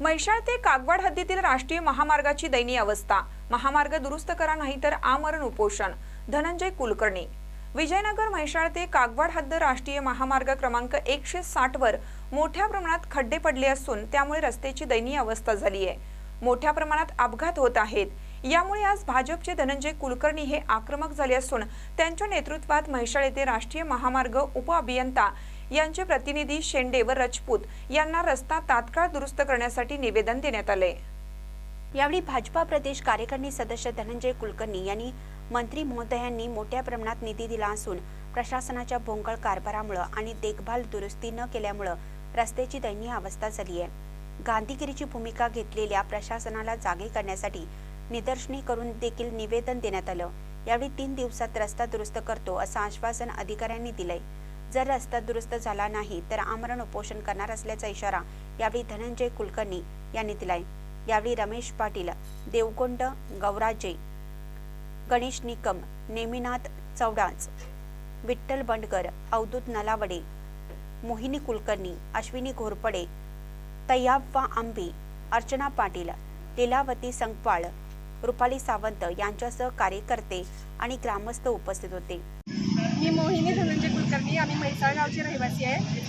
म्हैसाळ ते कागवाड हद्दीतील राष्ट्रीय महामार्गाची दयनीय अवस्था. महामार्ग दुरुस्त करा नाही तर आमरण उपोषण. धनंजय कुलकर्णी. विजयनगर म्हैसाळ ते कागवाड हद्द राष्ट्रीय महामार्ग क्रमांक एकशे साठ वर मोठ्या प्रमाणात खड्डे पडले असून त्यामुळे रस्त्याची दयनीय अवस्था झाली आहे. मोठ्या प्रमाणात अपघात होत आहेत. यामुळे आज भाजपचे धनंजय कुलकर्णी हे आक्रमक झाले असून त्यांच्या नेतृत्वात म्हैसाळ येथे राष्ट्रीय महामार्ग उपअभियंता यांचे प्रतिनिधी शेंडे व राजपूत यांना रस्ता तात्काळ दुरुस्त करण्यासाठी निवेदन देण्यात आले. यावेळी भाजपा प्रदेश कार्यकारिणी सदस्य धनंजय कुलकर्णी यांनी मंत्री महोदयांनी मोठ्या प्रमाणात निधी दिला असून प्रशासनाच्या भोंगळ कारभारामुळे आणि देखभाल दुरुस्ती न केल्यामुळं रस्त्याची दयनीय अवस्था झाली आहे. गांधीगिरीची भूमिका घेतलेल्या प्रशासनाला जागे करण्यासाठी निदर्शने करून देखील निवेदन देण्यात आलं. यावेळी तीन दिवसात रस्ता दुरुस्त करतो असं आश्वासन अधिकाऱ्यांनी दिलंय. जर रस्ता दुरुस्त झाला नाही तर आमरण उपोषण करणार असल्याचा इशारा यावेळी धनंजय कुलकर्णी यांनी दिलाय. यावेळी रमेश पाटील देवकोंड गौराजे गणेश निकम नेमिनाथ चौडाच विठ्ठल बंडकर अवधूत नलावडे मोहिनी कुलकर्णी अश्विनी घोरपडे तय्याब्बा आंबी अर्चना पाटील लीलावती संकपाळ रुपाली सावंत यांच्यासह कार्यकर्ते आणि ग्रामस्थ उपस्थित होते. मी मोहिनी कुलकर्णी आम्ही म्हैसाळ गावचे रहिवासी आहे.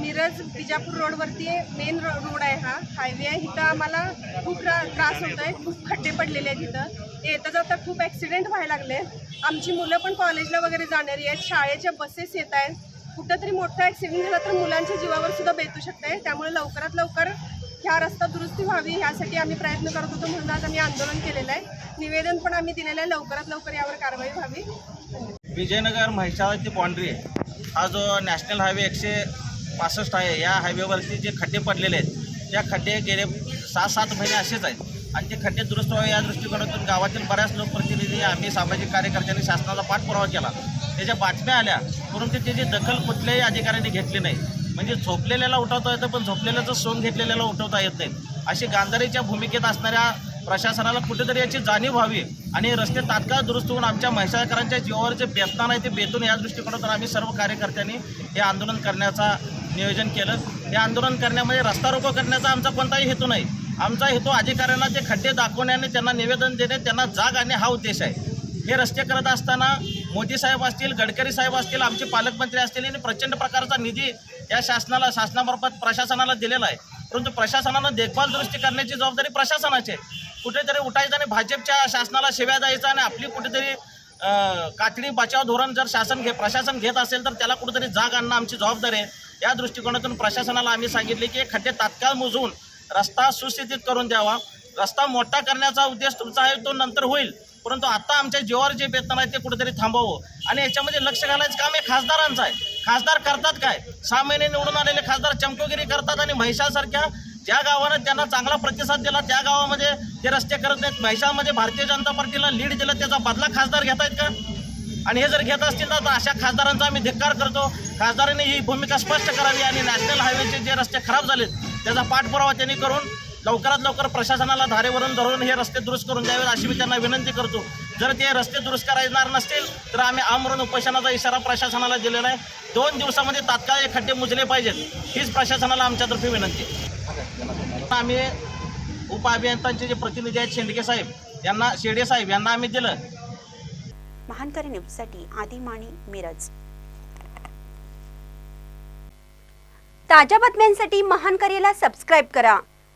मिरज बिजापूर रोडवरती मेन रोड आहे हा. हायवे आहे. इथं आम्हाला खूप त्रास होतो आहे खूप खड्डे पडलेले आहेत इथं. येता जाता खूप ॲक्सिडेंट व्हायला लागले. आमची मुलं पण कॉलेजला वगैरे जाणारी आहेत. शाळेच्या बसेस येत आहेत. कुठंतरी मोठा ॲक्सिडेंट झाला तर मुलांच्या जीवावर सुद्धा बेतू शकते त्यामुळे लवकरात लवकर ह्या रस्ता दुरुस्ती व्हावी ह्यासाठी आम्ही प्रयत्न करत होतो म्हणून आज आम्ही आंदोलन केलेलं आहे. निवेदन पण आम्ही दिलेलं आहे. लवकरात लवकर यावर कारवाई व्हावी. विजयनगर म्हैसाळाची बाँड्री आहे. हा जो नॅशनल हायवे एकशे पासष्ट आहे या हायवेवरती जे खड्डे पडलेले आहेत त्या खड्डे गेले सहा सात महिने असेच आहेत. आणि ते खड्डे दुरुस्त व्हावे या दृष्टिकोनातून गावातील बऱ्याच लोकप्रतिनिधी आम्ही सामाजिक कार्यकर्त्यांनी शासनाचा पाठपुरावा केला. त्याच्या बातम्या आल्या परंतु त्याची दखल कुठल्याही अधिकाऱ्यांनी घेतली नाही. म्हणजे झोपलेल्याला उठवता येतं पण झोपलेल्याचं सोंग घेतलेल्याला उठवता येत नाही. अशी गांधारीच्या भूमिकेत असणाऱ्या प्रशासनाला कुठेतरी याची जाणीव व्हावी आणि रस्ते तात्काळ दुरुस्त होऊन आमच्या म्हैसाळकरांच्या जीवावर जे बेतनान आहे ते बेतून या दृष्टिकोनातून आम्ही सर्व कार्यकर्त्यांनी हे आंदोलन करण्याचा नियोजन केलं. हे आंदोलन करण्यामध्ये रस्ता रोको करण्याचा आमचा कोणताही हेतू नाही. आमचा हेतू अधिकाऱ्यांना ते खड्डे दाखवण्याने त्यांना निवेदन देणे त्यांना जाग आणणे हा उद्देश आहे. हे रस्ते करत असताना मोदी साहेब असतील गडकरी साहेब असतील आमचे पालकमंत्री असतील यांनी प्रचंड प्रकारचा निधी या शासनाला शासनामार्फत प्रशासनाला दिलेला आहे. परंतु प्रशासनानं देखभाल दुरुस्ती करण्याची जबाबदारी प्रशासनाची आहे. कुठेतरी उठायचं आणि भाजपच्या शासनाला शिव्या द्यायचा आणि आपली कुठेतरी कातडी बचाव धोरण जर शासन घे प्रशासन घेत असेल तर त्याला कुठेतरी जाग आणणं आमची जबाबदारी आहे. या दृष्टिकोनातून प्रशासनाला आम्ही सांगितले की खड्डे तात्काळ मोजून रस्ता सुस्थितीत करून द्यावा. रस्ता मोठा करण्याचा उद्देश तुमचा आहे तो नंतर होईल. परंतु आता आमच्या जीवावर जे वेतन आहे ते कुठेतरी थांबवावं आणि याच्यामध्ये लक्ष घालायचं काम हे खासदारांचं आहे. खासदार करतात काय? सहा महिने निवडून आलेले खासदार चमकोगिरी करतात आणि म्हैशासारख्या ज्या गावानं त्यांना चांगला प्रतिसाद दिला त्या गावामध्ये ते रस्ते करत नाहीत. म्हैसाळमध्ये भारतीय जनता पार्टीला लीड दिलं त्याचा बदला खासदार घेत आहेत का? आणि हे जर घेत असतील तर अशा खासदारांचा आम्ही धिक्कार करतो. खासदारांनी ही भूमिका स्पष्ट करावी आणि नॅशनल हायवेचे जे रस्ते खराब झालेत त्याचा पाठपुरावा त्यांनी करून लवकरात लवकर प्रशासनाला धारेवरून धरून हे रस्ते दुरुस्त करून द्यावेत अशी मी त्यांना विनंती करतो. जर ते रस्ते दुरुस्त करायणार नसतील तर आम्ही आमरण उपोषणाचा इशारा प्रशासनाला दिलेला आहे. दोन दिवसामध्ये तात्काळ हे खड्डे मुजले पाहिजेत हीच प्रशासनाला आमच्यातर्फे विनंती. आम्ही उपअभियंत्यांचे जे प्रतिनिधी आहेत शेंडके साहेब यांना शेडे साहेब यांना आम्ही दिलं. महानकारी न्यूजसाठी आदी माणी मिरज. ताज्या बातम्यांसाठी महानकरीला सबस्क्राईब करा.